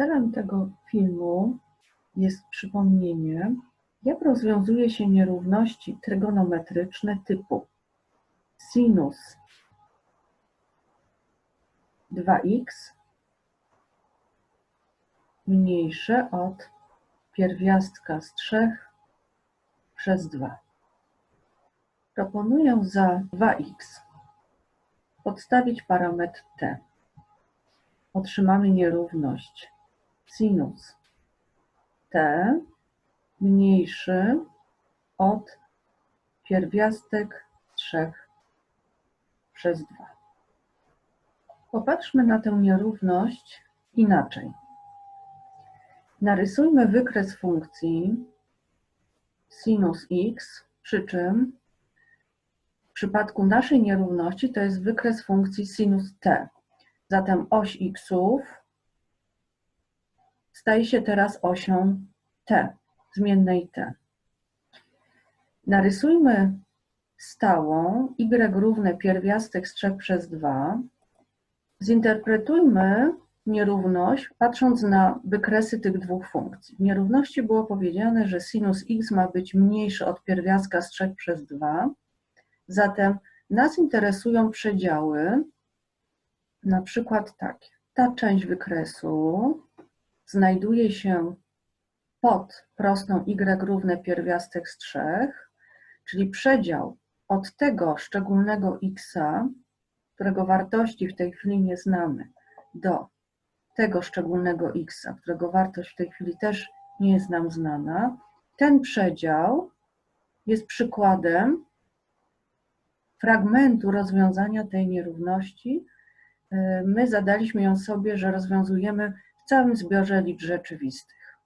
Celem tego filmu jest przypomnienie, jak rozwiązuje się nierówności trygonometryczne typu sinus 2x mniejsze od pierwiastka z 3 przez 2. Proponuję za 2x podstawić parametr t. Otrzymamy nierówność sinus t mniejszy od pierwiastek 3 przez 2. Popatrzmy na tę nierówność inaczej. Narysujmy wykres funkcji sinus x, przy czym w przypadku naszej nierówności to jest wykres funkcji sinus t. Zatem oś xów staje się teraz osią t, zmiennej t. Narysujmy stałą y równe pierwiastek z 3 przez 2. Zinterpretujmy nierówność patrząc na wykresy tych dwóch funkcji. W nierówności było powiedziane, że sinus x ma być mniejszy od pierwiastka z 3 przez 2. Zatem nas interesują przedziały, na przykład takie. Ta część wykresu znajduje się pod prostą y równe pierwiastek z 3, czyli przedział od tego szczególnego x, którego wartości w tej chwili nie znamy, do tego szczególnego x, którego wartość w tej chwili też nie jest nam znana, ten przedział jest przykładem fragmentu rozwiązania tej nierówności. My zadaliśmy ją sobie, że rozwiązujemy całym zbiorze liczb rzeczywistych.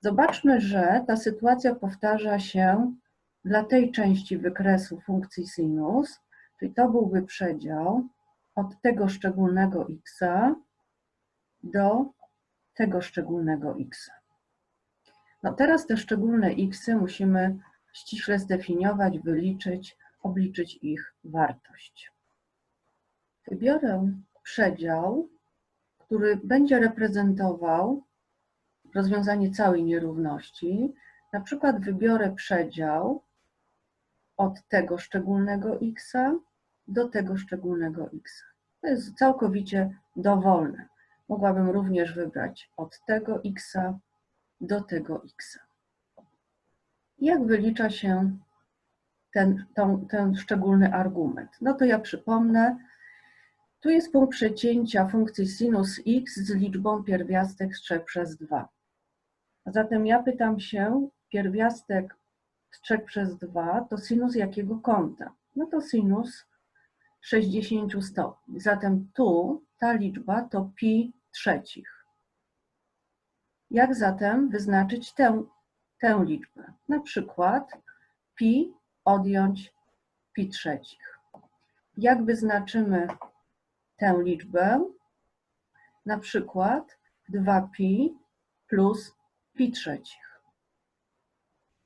Zobaczmy, że ta sytuacja powtarza się dla tej części wykresu funkcji sinus, czyli to byłby przedział od tego szczególnego x do tego szczególnego x. No teraz te szczególne x musimy ściśle zdefiniować, wyliczyć, obliczyć ich wartość. Wybiorę przedział, który będzie reprezentował rozwiązanie całej nierówności. Na przykład wybiorę przedział od tego szczególnego x do tego szczególnego x. To jest całkowicie dowolne. Mogłabym również wybrać od tego x do tego x. Jak wylicza się ten, ten, ten szczególny argument? No to ja przypomnę, tu jest punkt przecięcia funkcji sinus x z liczbą pierwiastek z 3 przez 2. A zatem ja pytam się, pierwiastek z 3 przez 2 to sinus jakiego kąta? No to sinus 60 stopni. Zatem tu ta liczba to pi trzecich. Jak zatem wyznaczyć tę, tę liczbę? Na przykład pi odjąć pi trzecich. Jak wyznaczymy tę liczbę? Na przykład 2pi plus pi trzecich.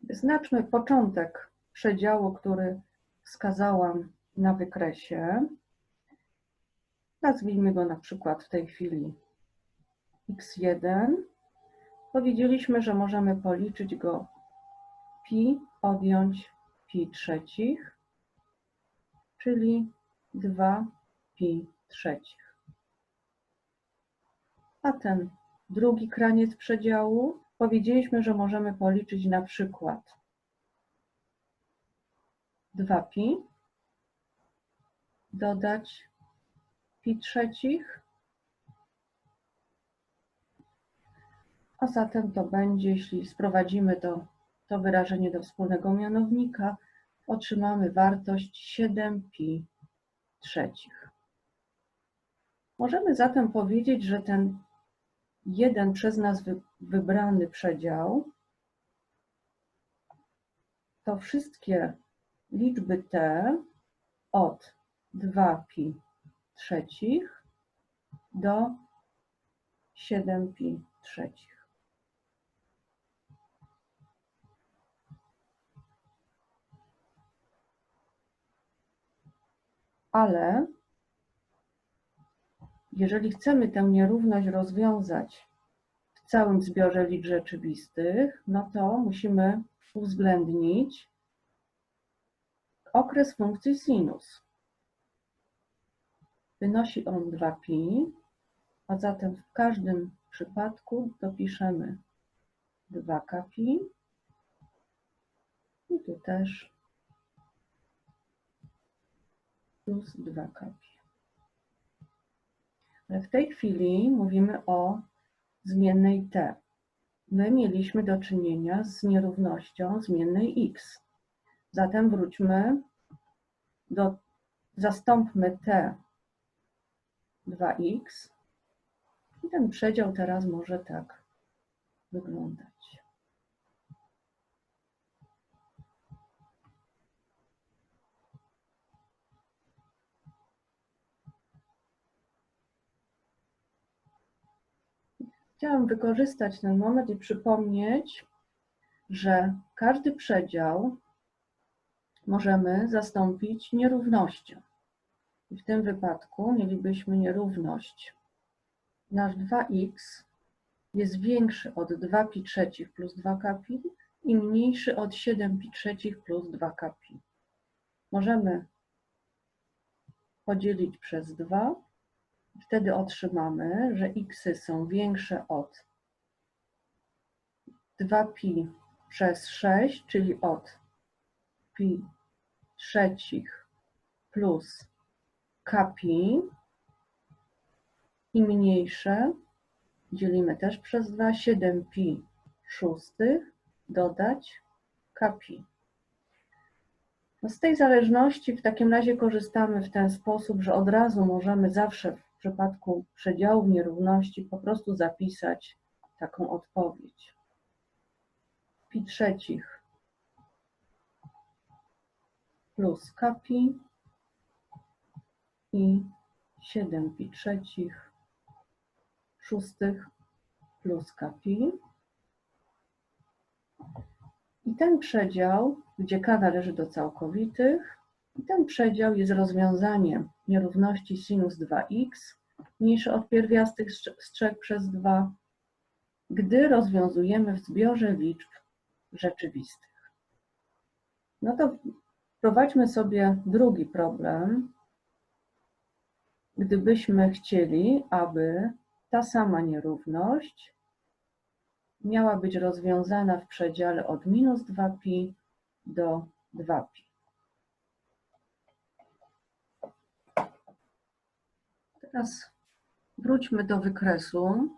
Wyznaczmy początek przedziału, który wskazałam na wykresie. Nazwijmy go na przykład w tej chwili x1. Powiedzieliśmy, że możemy policzyć go pi odjąć pi trzecich, czyli 2 pi trzecich. A ten drugi kraniec przedziału powiedzieliśmy, że możemy policzyć na przykład 2pi dodać pi trzecich, a zatem to będzie, jeśli sprowadzimy to, to wyrażenie do wspólnego mianownika, otrzymamy wartość 7pi trzecich. Możemy zatem powiedzieć, że ten jeden przez nas wybrany przedział to wszystkie liczby t od 2pi trzecich do 7pi trzecich. Ale jeżeli chcemy tę nierówność rozwiązać w całym zbiorze liczb rzeczywistych, no to musimy uwzględnić okres funkcji sinus. Wynosi on 2pi, a zatem w każdym przypadku dopiszemy 2kpi i tu też plus 2kpi. W tej chwili mówimy o zmiennej t. My mieliśmy do czynienia z nierównością zmiennej x. Zatem wróćmy do, zastąpmy t 2x i ten przedział teraz może tak wyglądać. Chciałam wykorzystać ten moment i przypomnieć, że każdy przedział możemy zastąpić nierównością. I w tym wypadku mielibyśmy nierówność. Nasz 2x jest większy od 2pi trzecich plus 2k pi i mniejszy od 7pi trzecich plus 2k pi. Możemy podzielić przez 2. Wtedy otrzymamy, że x są większe od 2pi przez 6, czyli od pi trzecich plus kapi i mniejsze dzielimy też przez 2, 7pi szóstych dodać kapi. No z tej zależności w takim razie korzystamy w ten sposób, że od razu możemy zawsze przypadku przedziałów nierówności po prostu zapisać taką odpowiedź. Pi trzecich plus kapi i 7 pi trzecich szóstych plus kapi. I ten przedział, gdzie k należy do całkowitych, i ten przedział jest rozwiązaniem nierówności sinus 2x mniejsze od pierwiastych z 3 przez 2, gdy rozwiązujemy w zbiorze liczb rzeczywistych. No to wprowadźmy sobie drugi problem. Gdybyśmy chcieli, aby ta sama nierówność miała być rozwiązana w przedziale od minus 2pi do 2pi. Teraz wróćmy do wykresu.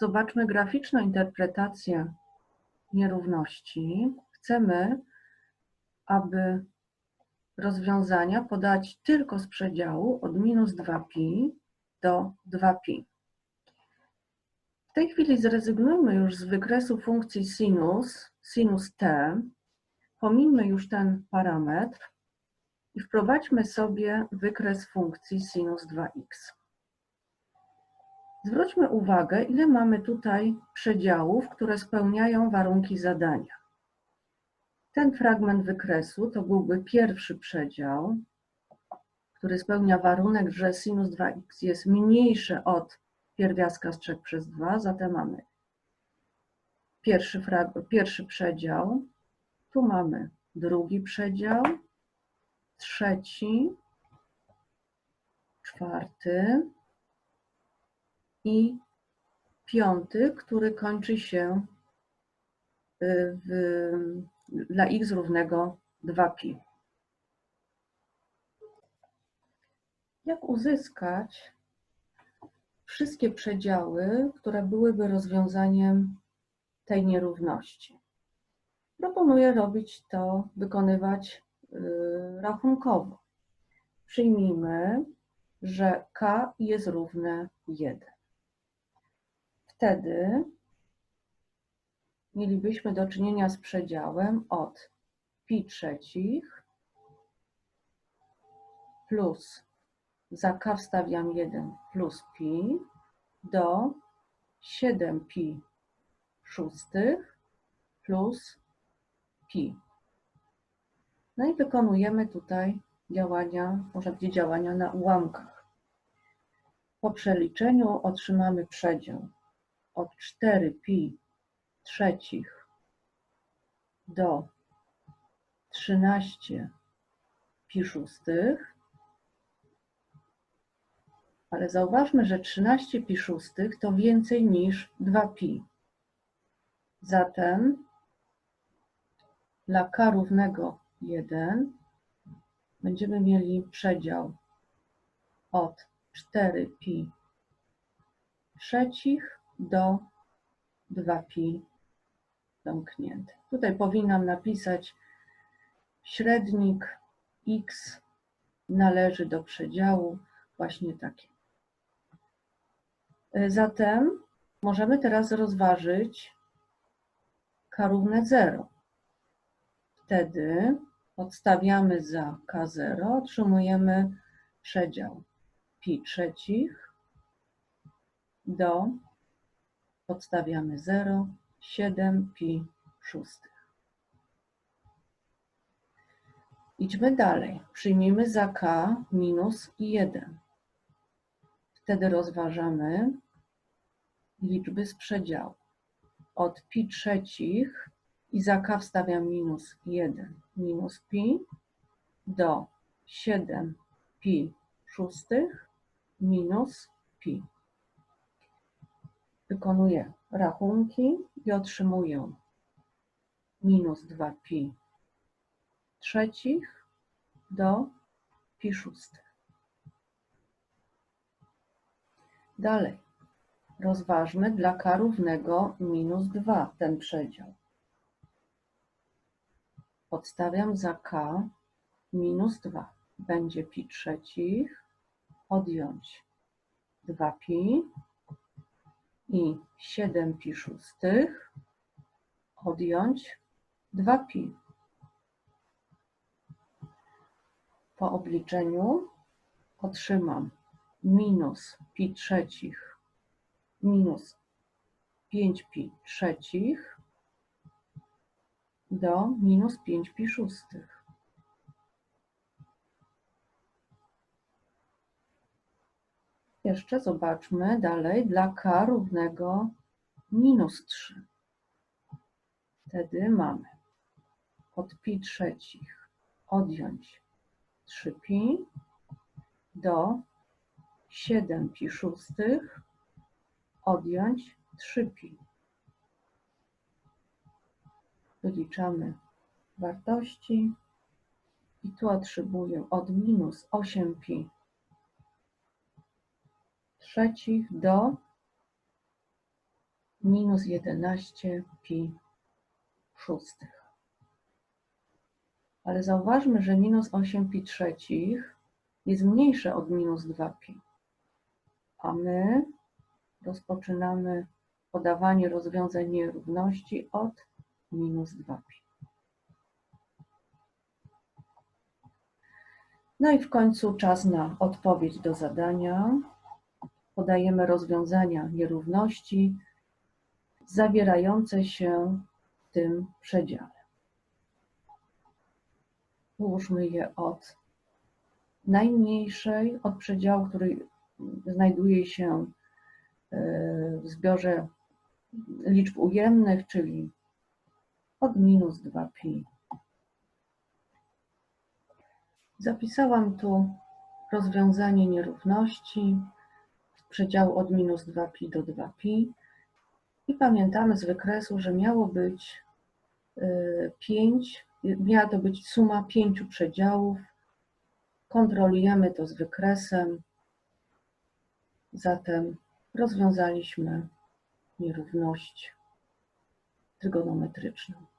Zobaczmy graficzną interpretację nierówności. Chcemy, aby rozwiązania podać tylko z przedziału od minus 2pi do 2pi. W tej chwili zrezygnujmy już z wykresu funkcji sinus, sinus t, pomińmy już ten parametr i wprowadźmy sobie wykres funkcji sinus 2x. Zwróćmy uwagę, ile mamy tutaj przedziałów, które spełniają warunki zadania. Ten fragment wykresu to byłby pierwszy przedział, który spełnia warunek, że sinus 2x jest mniejszy od pierwiastka z 3 przez 2, zatem mamy pierwszy, pierwszy przedział, tu mamy drugi przedział, trzeci, czwarty i piąty, który kończy się y, w, dla x równego 2pi. Jak uzyskać wszystkie przedziały, które byłyby rozwiązaniem tej nierówności? Proponuję robić to, wykonywać rachunkowo. Przyjmijmy, że k jest równe 1. Wtedy mielibyśmy do czynienia z przedziałem od pi trzecich plus za k wstawiam 1 plus pi do 7 pi szóstych plus pi. No i wykonujemy tutaj działania, może być działania na ułamkach. Po przeliczeniu otrzymamy przedział od 4pi trzecich do 13 pi szóstych, ale zauważmy, że 13 pi szóstych to więcej niż 2pi. Zatem dla k równego 1 będziemy mieli przedział od 4pi trzecich do 2pi zamknięty. Tutaj powinnam napisać średnik x należy do przedziału właśnie taki. Zatem możemy teraz rozważyć k równe 0. Wtedy odstawiamy za k0, otrzymujemy przedział pi trzecich do, podstawiamy 0, 7 pi szóstych. Idźmy dalej. Przyjmijmy za k minus 1. Wtedy rozważamy liczby z przedziału. Od pi trzecich i za k wstawiam minus 1, minus pi do 7 pi szóstych minus pi. Wykonuję rachunki i otrzymuję minus 2 pi trzecich do pi szóstych. Dalej. Rozważmy dla k równego minus 2 ten przedział. Podstawiam za k minus 2. Będzie pi trzecich, odjąć 2pi i 7 pi szóstych, odjąć 2pi. Po obliczeniu otrzymam minus pi trzecich minus 5 pi trzecich do minus 5 pi szóstych. Jeszcze zobaczmy dalej dla k równego minus 3. Wtedy mamy od pi trzecich odjąć 3pi do 7 pi szóstych odjąć 3pi. Wyliczamy wartości i tu otrzymuję od minus 8pi trzecich do minus 11 pi szóstych. Ale zauważmy, że minus 8 pi trzecich jest mniejsze od minus 2 pi. A my rozpoczynamy podawanie rozwiązań nierówności od minus 2 pi. No i w końcu czas na odpowiedź do zadania podajemy rozwiązania nierówności zawierające się w tym przedziale. Ułóżmy je od najmniejszej, od przedziału, który znajduje się e, w zbiorze liczb ujemnych, czyli od minus 2pi. Zapisałam tu rozwiązanie nierówności przedziału od minus 2pi do 2pi. I pamiętamy z wykresu, że miało być 5, y, miała to być suma pięciu przedziałów. Kontrolujemy to z wykresem. Zatem rozwiązaliśmy nierówność trygonometryczną.